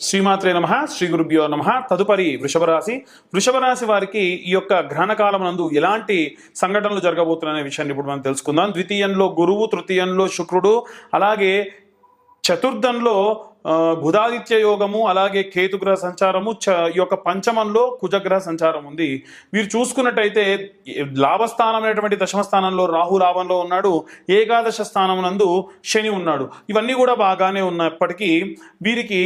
శ్రీమాత్రే నమ శ్రీ గురుభ్యో నమ. తదుపరి వృషభ రాశి వృషభ రాశి వారికి ఈ యొక్క గ్రహణ కాలం నందు ఎలాంటి సంఘటనలు జరగబోతున్నాయనే విషయాన్ని ఇప్పుడు మనం తెలుసుకుందాం. ద్వితీయంలో గురువు తృతీయంలో శుక్రుడు అలాగే చతుర్థంలో బుధాదిత్య యోగము అలాగే కేతుగ్రహ సంచారము చ ఈ యొక్క పంచమంలో కుజగ్రహ సంచారం ఉంది. మీరు చూసుకున్నట్టయితే లాభస్థానం అనేటువంటి దశమ స్థానంలో రాహు లాభంలో ఉన్నాడు ఏకాదశ స్థానం నందు శని ఉన్నాడు. ఇవన్నీ కూడా బాగానే ఉన్నప్పటికీ వీరికి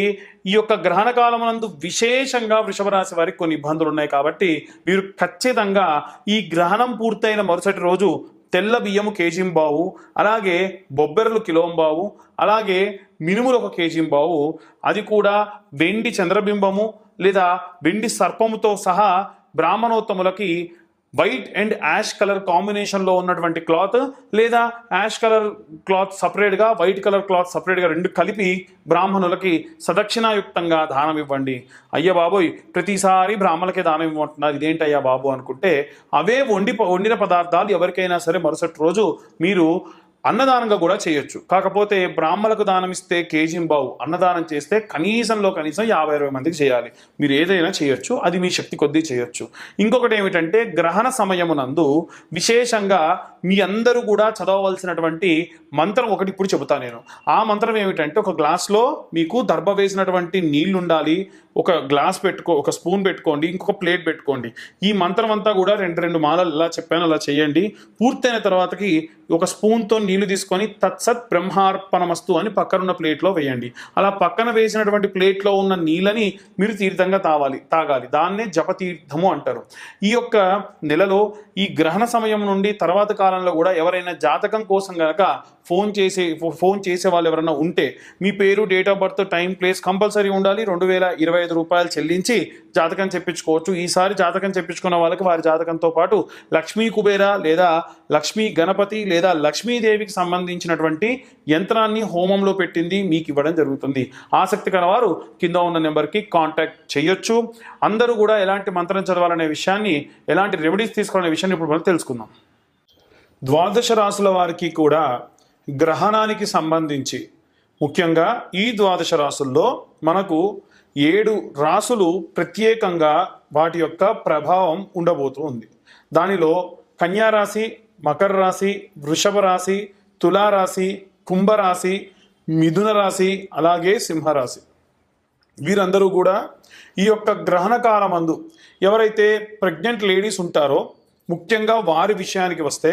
ఈ యొక్క గ్రహణ కాలం నందు విశేషంగా వృషభ రాశి వారికి కొన్ని ఇబ్బందులు ఉన్నాయి కాబట్టి వీరు ఖచ్చితంగా ఈ గ్రహణం పూర్తయిన మరుసటి రోజు తెల్ల బియ్యము కేజీంబావు అలాగే బొబ్బెరలు కిలోంబావు అలాగే మినుములు ఒక కేజీంబావు అది కూడా వెండి చంద్రబింబము లేదా వెండి సర్పముతో సహా బ్రాహ్మణోత్తములకి వైట్ అండ్ యాష్ కలర్ కాంబినేషన్లో ఉన్నటువంటి క్లాత్ లేదా యాష్ కలర్ క్లాత్ సపరేట్గా వైట్ కలర్ క్లాత్ సపరేట్గా రెండు కలిపి బ్రాహ్మణులకి సదక్షిణాయుక్తంగా దానం ఇవ్వండి. అయ్య బాబోయ్ ప్రతిసారి బ్రాహ్మణులకే దానం ఇవ్వమంటున్నారు. ఇదేంటి అయ్యా బాబు అనుకుంటే అవే వండి వండిన పదార్థాలు ఎవరికైనా సరే మరుసటి రోజు మీరు అన్నదానంగా కూడా చేయొచ్చు. కాకపోతే బ్రాహ్మణులకు దానం ఇస్తే కేజీ బావు. అన్నదానం చేస్తే కనీసంలో కనీసం యాభై అరవై మందికి చేయాలి. మీరు ఏదైనా చేయొచ్చు. అది మీ శక్తి కొద్దీ చేయొచ్చు. ఇంకొకటి ఏమిటంటే గ్రహణ సమయమునందు విశేషంగా మీ అందరూ కూడా చదవవలసినటువంటి మంత్రం ఒకటి ఇప్పుడు చెబుతా నేను. ఆ మంత్రం ఏమిటంటే ఒక గ్లాస్లో మీకు దర్భ వేసినటువంటి నీళ్ళు ఉండాలి ఒక గ్లాస్ పెట్టుకో ఒక స్పూన్ పెట్టుకోండి ఇంకొక ప్లేట్ పెట్టుకోండి. ఈ మంత్రం అంతా కూడా రెండు రెండు మాలలు ఇలా చెప్పాను అలా చేయండి. పూర్తయిన తర్వాతకి ఒక స్పూన్తో నీళ్ళు తీసుకొని తత్సత్ బ్రహ్మార్పణమస్తు అని పక్కనున్న ప్లేట్లో వేయండి. అలా పక్కన వేసినటువంటి ప్లేట్లో ఉన్న నీళ్ళని మీరు తీర్థంగా తావాలి తాగాలి. దాన్నే జపతీర్థము అంటారు. ఈ యొక్క నెలలో ఈ గ్రహణ సమయం నుండి తర్వాత కాలంలో కూడా ఎవరైనా జాతకం కోసం గనక ఫోన్ చేసే ఫోన్ చేసే వాళ్ళు ఎవరైనా ఉంటే మీ పేరు date of birth time place compulsory ఉండాలి. రెండు వేల ఇరవై ఐదు రూపాయలు చెల్లించి జాతకం చెప్పించుకోవచ్చు. ఈసారి జాతకం చెప్పించుకున్న వాళ్ళకి వారి జాతకంతో పాటు లక్ష్మీ కుబేర లేదా లక్ష్మీ గణపతి లేదా లక్ష్మీదేవికి సంబంధించినటువంటి యంత్రాన్ని హోమంలో పెట్టింది మీకు ఇవ్వడం జరుగుతుంది. ఆసక్తి కలవారు కింద ఉన్న నెంబర్కి కాంటాక్ట్ చేయొచ్చు. అందరూ కూడా ఎలాంటి మంత్రం చదవాలనే విషయాన్ని ఎలాంటి రెమెడీస్ తీసుకోవాలనే విషయాన్ని ఇప్పుడు మనం తెలుసుకుందాం. ద్వాదశ రాసుల వారికి కూడా గ్రహణానికి సంబంధించి ముఖ్యంగా ఈ ద్వాదశ రాసుల్లో మనకు ఏడు రాసులు ప్రత్యేకంగా వాటి యొక్క ప్రభావం ఉండబోతూ ఉంది. దానిలో కన్యారాశి మకర రాశి వృషభ రాశి తులారాశి కుంభరాశి మిథున రాశి అలాగే సింహరాశి. వీరందరూ కూడా ఈ యొక్క గ్రహణ కాలమందు ఎవరైతే ప్రెగ్నెంట్ లేడీస్ ఉంటారో ముఖ్యంగా వారి విషయానికి వస్తే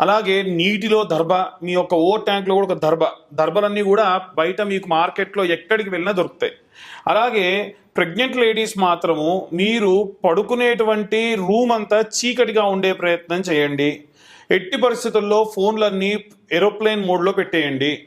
అలాగే నీటిలో దర్భ మీ యొక్క ఓ ట్యాంక్లో కూడా ఒక దర్భ. దర్భలన్నీ కూడా బయట మీకు మార్కెట్లో ఎక్కడికి వెళ్ళినా దొరుకుతాయి. అలాగే ప్రెగ్నెంట్ లేడీస్ మాత్రము మీరు పడుకునేటువంటి రూమ్ అంతా చీకటిగా ఉండే ప్రయత్నం చేయండి. ఎట్టి పరిస్థితుల్లో ఫోన్లన్నీ ఏరోప్లేన్ మోడ్లో పెట్టేయండి.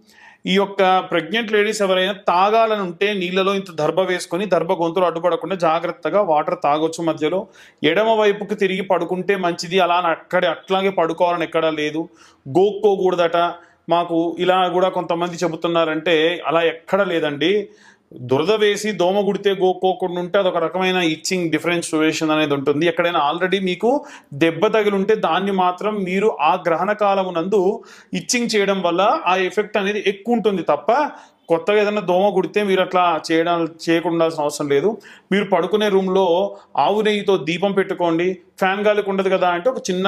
ఈ యొక్క ప్రెగ్నెంట్ లేడీస్ ఎవరైనా తాగాలని ఉంటే నీళ్ళలో ఇంత దర్భ వేసుకొని దర్భ గొంతులు అడ్డుపడకుండా జాగ్రత్తగా వాటర్ తాగొచ్చు మధ్యలో. ఎడమ వైపుకి తిరిగి పడుకుంటే మంచిది. అలా అని అక్కడే అట్లాగే పడుకోవాలని ఎక్కడా లేదు. గోక్కోకూడదట. మాకు ఇలా కూడా కొంతమంది చెబుతున్నారంటే అలా ఎక్కడ లేదండి. దురద వేసి దోమ గుడితే గోక్కోకుండా ఉంటే అదొక రకమైన ఇచ్చింగ్ డిఫరెన్షియేషన్ అనేది ఉంటుంది. ఎక్కడైనా ఆల్రెడీ మీకు దెబ్బ తగిలి ఉంటే దాన్ని మాత్రం మీరు ఆ గ్రహణ కాలమునందు ఇచ్చింగ్ చేయడం వల్ల ఆ ఎఫెక్ట్ అనేది ఎక్కువ ఉంటుంది తప్ప కొత్తగా ఏదైనా దోమ కుడితే మీరు అట్లా చేయడం చేయకుండా అవసరం లేదు. మీరు పడుకునే రూమ్లో ఆవు నెయ్యితో దీపం పెట్టుకోండి. ఫ్యాన్ గాలికి ఉండదు కదా అంటే ఒక చిన్న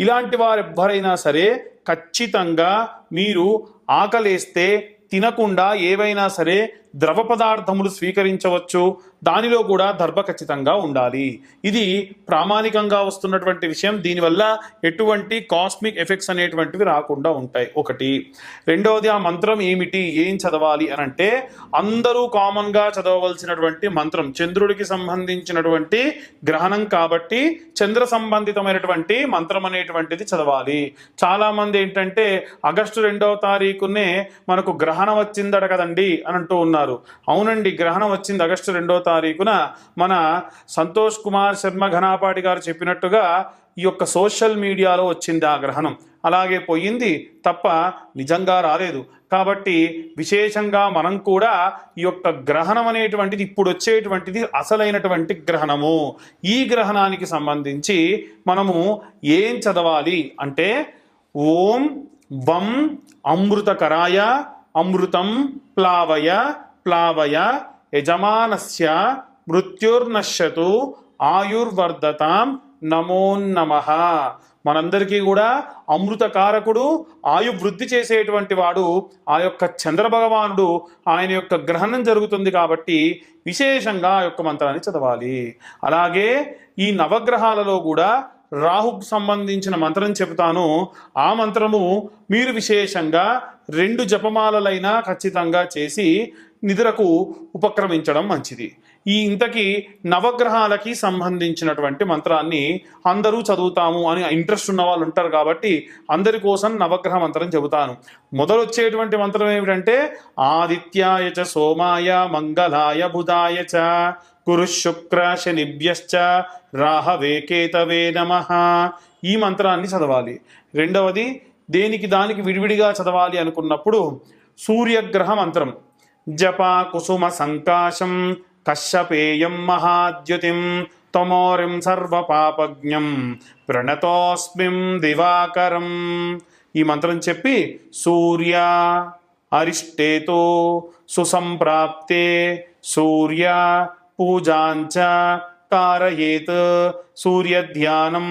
ఇలాంటి వారు ఎవ్వరైనా సరే ఖచ్చితంగా మీరు ఆకలేస్తే తినకుండా ఏవైనా సరే ద్రవ పదార్థములు స్వీకరించవచ్చు. దానిలో కూడా దర్భ ఖచ్చితంగా ఉండాలి. ఇది ప్రామాణికంగా వస్తున్నటువంటి విషయం. దీనివల్ల ఎటువంటి కాస్మిక్ ఎఫెక్ట్స్ అనేటువంటివి రాకుండా ఉంటాయి. ఒకటి. రెండవది ఆ మంత్రం ఏమిటి? ఏం చదవాలి అని అంటే అందరూ కామన్గా చదవవలసినటువంటి మంత్రం చంద్రుడికి సంబంధించినటువంటి గ్రహణం కాబట్టి చంద్ర సంబంధితమైనటువంటి మంత్రం అనేటువంటిది చదవాలి. చాలామంది ఏంటంటే ఆగస్టు రెండవ తారీఖునే మనకు గ్రహణం వచ్చిందట కదండి అని అంటూ ఉన్నారు. అవునండి గ్రహణం వచ్చింది ఆగస్టు రెండవ తారీఖున. మన సంతోష్ కుమార్ శర్మ ఘనాపాటి గారు చెప్పినట్టుగా ఈ యొక్క సోషల్ మీడియాలో వచ్చింది ఆ గ్రహణం. అలాగే పోయింది తప్ప నిజంగా రాలేదు. కాబట్టి విశేషంగా మనం కూడా ఈ యొక్క గ్రహణం అనేటువంటిది ఇప్పుడు వచ్చేటువంటిది అసలైనటువంటి గ్రహణము. ఈ గ్రహణానికి సంబంధించి మనము ఏం చదవాలి అంటే ఓం వం అమృతకరాయ అమృతం ప్లావయ ప్లావయ యజమానస్య మృత్యుర్నశ్యతు ఆయుర్వర్ధతాం నమోన్నమ. మనందరికీ కూడా అమృతకారకుడు ఆయు వృద్ధి చేసేటువంటి వాడు ఆ యొక్క చంద్రభగవానుడు ఆయన యొక్క గ్రహణం జరుగుతుంది కాబట్టి విశేషంగా ఆ యొక్క మంత్రాన్ని చదవాలి. అలాగే ఈ నవగ్రహాలలో కూడా రాహుకు సంబంధించిన మంత్రం చెబుతాను. ఆ మంత్రము మీరు విశేషంగా రెండు జపమాలలైనా ఖచ్చితంగా చేసి నిద్రకు ఉపక్రమించడం మంచిది. ఈ ఇంతకీ నవగ్రహాలకి సంబంధించినటువంటి మంత్రాన్ని అందరూ చదువుతాము అని ఇంట్రెస్ట్ ఉన్న వాళ్ళు ఉంటారు కాబట్టి అందరి కోసం నవగ్రహ మంత్రం చెబుతాను. మొదలొచ్చేటువంటి మంత్రం ఏమిటంటే ఆదిత్యాయ చ సోమాయ మంగళాయ బుధాయ చ గురు శుక్ర శనిభ్యశ్చ రాహవే కేతవే నమ. ఈ మంత్రాన్ని చదవాలి. రెండవది దేనికి దానికి విడివిడిగా చదవాలి అనుకున్నప్పుడు సూర్యగ్రహ మంత్రం. జప సంకాశం కశ్యపేయం మహాద్యుతిం తమోరిం సర్వపాపజ్ఞం ప్రణతోస్మిం దివాకరం ఈ మంత్రం చెప్పి సూర్య అరిష్టేతో సుసంప్రాప్తే సూర్య పూజాంచ కారయేత్ సూర్యధ్యానం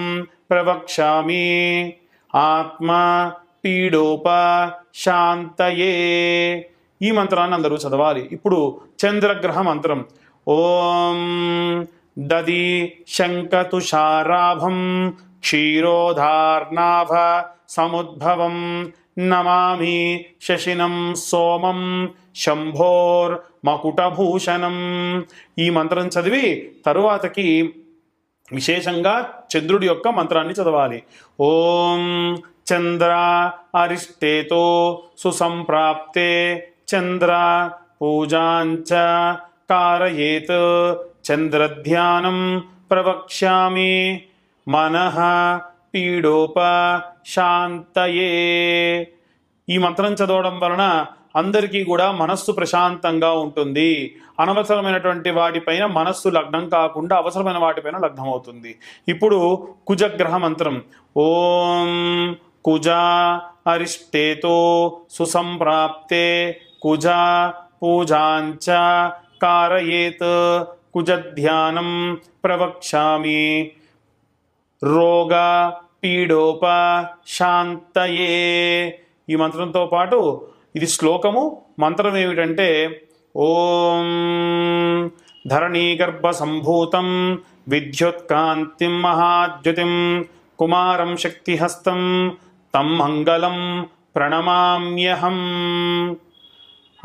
ప్రవక్ష్యామి ఆత్మ పీడోప శాంతయే ఈ మంత్రాన్ని అందరూ చదవాలి. ఇప్పుడు చంద్రగ్రహ మంత్రం. ఓం దది శంకతుషారాభం క్షీరోధార్నాభ సముద్భవం నమామి శశినం సోమం శంభోర్ మకుటభూషణం. ఈ మంత్రం చదివి తరువాతకి విశేషంగా చంద్రుడి యొక్క మంత్రాన్ని చదవాలి. ఓం చంద్ర అరిష్టేతో సుసంప్రాప్తే చంద్ర పూజాంచ కారయేత్. చంద్రధ్యానం ప్రవక్ష్యామి. మనః పీడోప శాంతయే. ఈ మంత్రం చదవడం వలన అందరికీ కూడా మనస్సు ప్రశాంతంగా ఉంటుంది. అనవసరమైనటువంటి వాటిపైన మనస్సు లగ్నం కాకుండా అవసరమైన వాటిపైన లగ్నం అవుతుంది ఇప్పుడు కుజగ్రహ మంత్రం. ఓం కుజ అరిష్టేతో సుసంప్రాప్తే కుజా పూజాంచ కారయేత్ కుజధ్యానం ప్రవక్ష్యామి రోగ పీడోప శాంతయే ఈ మంత్రంతో పాటు ఇది శ్లోకము. మంత్రం ఏమిటంటే ఓం ధరణీగర్భ సంభూతం విద్యుత్కాంతిం మహాద్యుతిం కుమారం శక్తిహస్తం తం మంగళం ప్రణమామ్యహం।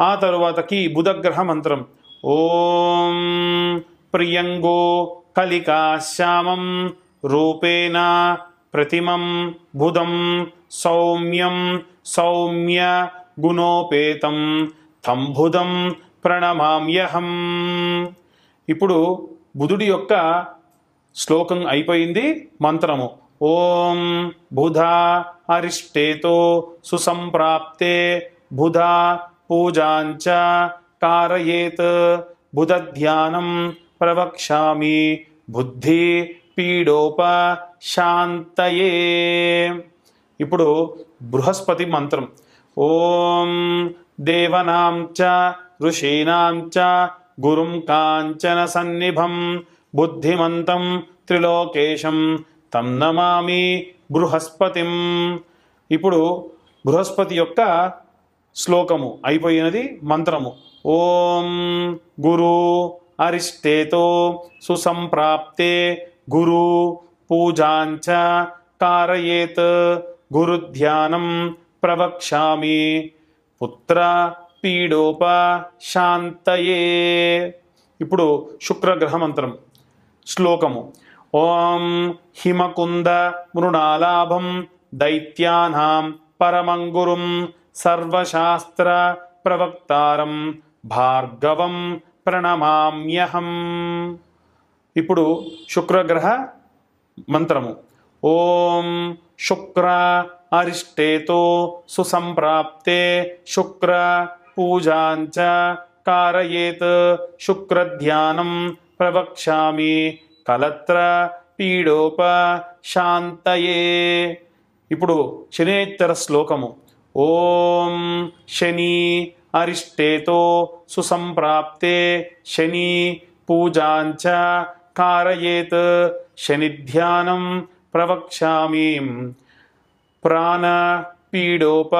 ఆ తరువాతకి బుధగ్రహ మంత్రం. ఓం ప్రియంగో కలికాశ్యామం రూపేణ ప్రతిమం బుధం సౌమ్యం సౌమ్య గుణోపేతం తంబుధం ప్రణమామ్యహం. ఇప్పుడు బుధుడి యొక్క శ్లోకం అయిపోయింది మంత్రము. ఓం బుధ అరిష్టేతో సుసంప్రాప్తే బుధ పూజాంచ కారయేత్. బుధ ధ్యానం ప్రవక్ష్యామి. బుద్ధి పీడోప శాంతయే ఇప్పుడు బృహస్పతి మంత్రం. ఓం దేవనాం చ ఋషీణాం చ గురుం కాంచన సన్నిభం బుద్ధిమంతం త్రిలోకేశం తం నమామి బృహస్పతిం. ఇప్పుడు బృహస్పతి యొక్క శ్లోకము అయిపోయినది మంత్రము. ఓం గురు అరిష్టేతో సుసంప్రాప్తే గురు పూజాంచ కారయేత్ గురుధ్యానం ప్రవక్ష్యామి. పుత్ర పీడోప శాంతయే. ఇప్పుడు శుక్రగ్రహ మంత్రం. శ్లోకము. ఓం హిమకుంద మృణాలాభం దైత్యానాం పరమంగురుం సర్వశాస్త్ర ప్రవక్తారం భార్గవం ప్రణమామ్యహం. ఇప్పుడు శుక్రగ్రహ మంత్రము. ఓం శుక్ర అరిష్టేతో సుసంప్రాప్తే శుక్ర పూజాంచ కారయేత్ శుక్రధ్యానం ప్రవక్ష్యామి కలత్ర పీడోప శాంతయే ఇప్పుడు శనేత్తర శ్లోకము. ఓం శని అరిష్టేతో సుసంప్రాప్తే శని పూజాంచ కారయేత్. శనిధ్యానం ప్రవక్ష్యామి. ప్రాణ పీడోప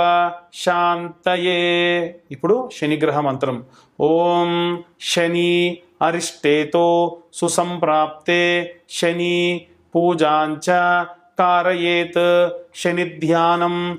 శాంతయే. ఇప్పుడు శనిగ్రహ మంత్రం. ఓం శని అరిష్టేతో సుసంప్రాప్తే శని పూజాంచ కారయేత్. శనిధ్యానం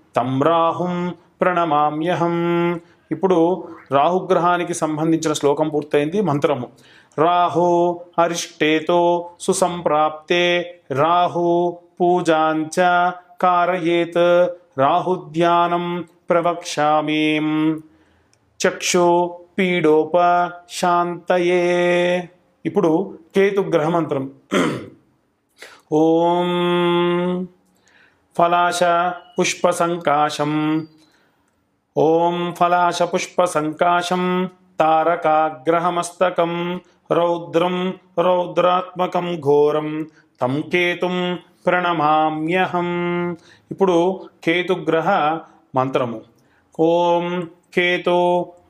తం రాహుం ప్రణమామ్యహం. ఇప్పుడు రాహుగ్రహానికి సంబంధించిన శ్లోకం పూర్తయింది మంత్రము. రాహో అరిష్టేతో సుసంప్రాప్తే రాహు పూజాంచ కారయేత్ రాహుధ్యానం ప్రవక్ష్యామి. చక్షు పీడోప శాంతయే. ఇప్పుడు కేతు గ్రహమంత్రం. ఓం ఫలాశ పుష్పసంకాశం ఓం ఫలాశపుష్పసంకాశం తారకాగ్రహమస్తకం రౌద్రం రౌద్రాత్మకం ఘోరం తం కేతుం ప్రణమామ్యహం ఇప్పుడు కేతుగ్రహ మంత్రము. ఓం కేతు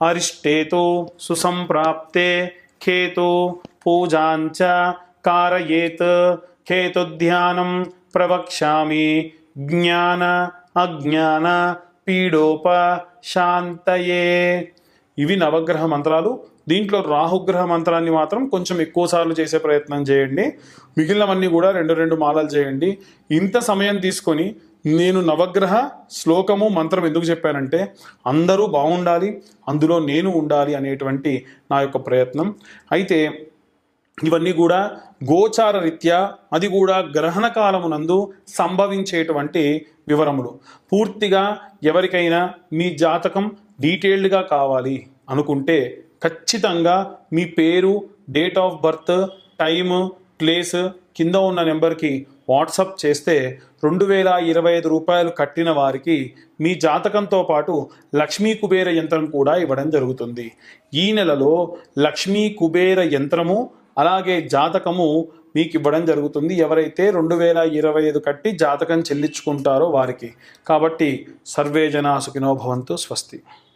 అరిష్టేతు సుసంప్రాప్తే కేతు పూజాంచ కారయేత్ కేతుధ్యానం ప్రవక్ష్యామి జ్ఞాన అజ్ఞాన పీడోప శాంతయే ఇవి నవగ్రహ మంత్రాలు. దీంట్లో రాహుగ్రహ మంత్రాన్ని మాత్రం కొంచెం ఎక్కువ సార్లు చేసే ప్రయత్నం చేయండి. మిగిలినవన్నీ కూడా రెండు రెండు మాలలు చేయండి. ఇంత సమయం తీసుకొని నేను నవగ్రహ శ్లోకము మంత్రం ఎందుకు చెప్పానంటే అందరూ బాగుండాలి అందులో నేను ఉండాలి అనేటువంటి నా యొక్క ప్రయత్నం. అయితే ఇవన్నీ కూడా గోచార రీత్యా అది కూడా గ్రహణ కాలమునందు సంభవించేటువంటి వివరములు. పూర్తిగా ఎవరికైనా మీ జాతకం డీటెయిల్డ్గా కావాలి అనుకుంటే ఖచ్చితంగా మీ పేరు date of birth time place కింద ఉన్న నెంబర్కి వాట్సప్ చేస్తే రెండు వేల ఇరవై ఐదు రూపాయలు కట్టిన వారికి మీ జాతకంతో పాటు లక్ష్మీ కుబేర యంత్రం కూడా ఇవ్వడం జరుగుతుంది. ఈ నెలలో లక్ష్మీ కుబేర యంత్రము అలాగే జాతకము మీకు ఇవ్వడం జరుగుతుంది. ఎవరైతే రెండు వేల ఇరవై ఐదు కట్టి జాతకం చెల్లించుకుంటారో వారికి. కాబట్టి సర్వే జనా సుఖినో భవంతు స్వస్తి.